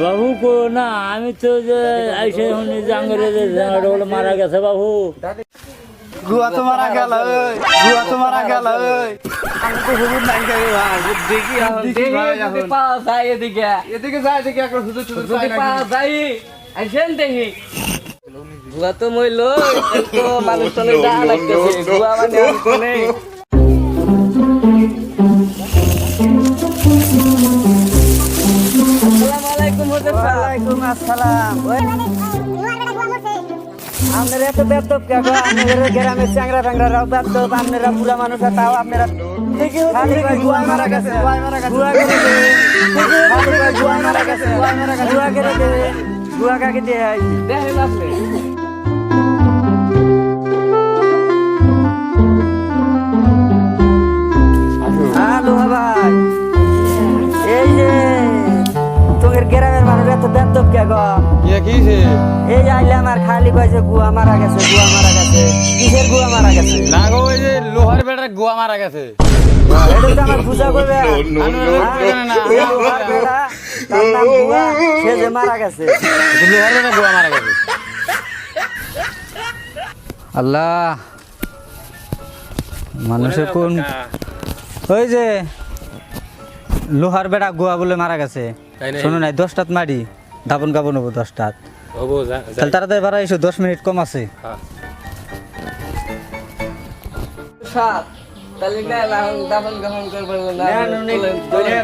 বাবু কো না আমি তো যে আইসে শুনি জাঙ্গরে মারা গেছে বাবু। গুয়া তো মারা গেল গুয়া তো মারা গেল আমি তো হুজুর নাই খাই ভাই দেখি দেখি পাওয়া যায় এদিকে। এদিকে যাই দেখি একটা হুজুর টুজুর পাই পাওয়া যায় আসেন দেখি। গুয়া তো মইল তো মানুষ তো ডা লাগতেছে গুয়া মানে অন্ত আসসালামু আলাইকুম হুজুর আপনারা এত বেতব কে গো? আপনাদের গ্রামে চ্যাংরা ফ্যাংরা রাও বেতব আপনারা বুড়া মানুষ তাও আপনারা খালি কয় গুয়া মারা গেছে গুয়া মারা গেছে গুয়া করে দে খালি কয় গুয়া মারা গেছে গুয়া মারা গেছে গুয়া করে দে গুয়া কাকে দিয়ে আইছি দেখেন আপনি বেতব কে গো? কিছে এই যে আইলে আমার খালি কয় যে গুয়া মারা গেছে গুয়া মারা গেছে। কিসের গুয়া মারা গেছে? না গো ওই যে লোহার বেটার গোয়া মারা গেছে। এটা তো আমার পূজা করবে না, না, এই লোহার বেটা, তার নাম গুয়া, সে যে মারা গেছে। লোহার বেটার গোয়া মারা গেছে। আল্লাহ। মানুষের কোন ওই যে লোহার বেড়া গোয়া বলে মারা গেছে। শোনো নাই দশটাত মারি। দাপন গাবন হব দশটাত তাহলে তাড়াতাড়ি ভাড়া এসো দশ মিনিট কম আছে সাত তাহলে না লাহন দাফন গাফন করবেন না ধরেন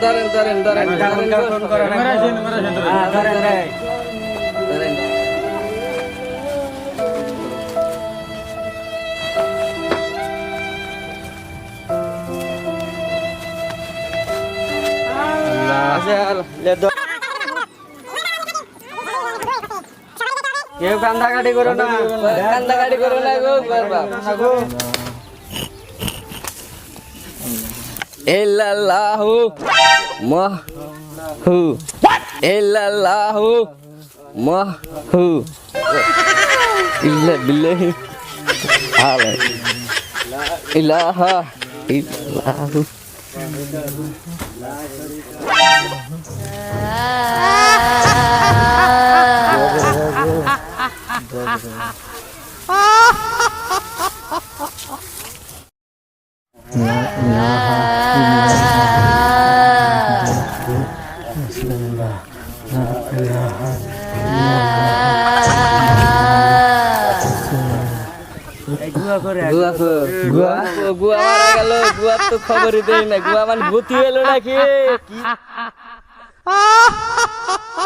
ধরেন ধরেন ধরেন ধরেন ধরেন ধরেন ধরেন আচ্ছা, লে দ- কেউ কান্দাকাটি করো না কান্দাকাটি করো না গো বাবা ইল্লাল্লাহু মাহু ইল্লাল্লাহু মাহু ইল্লা বিল্লাহি আলা ইলাহা ইল্লাহু গুয়া মারা গেল গুয়া তো খবরই দেই না। গুয়া মানে ভূতি এলো নাকি? Ah!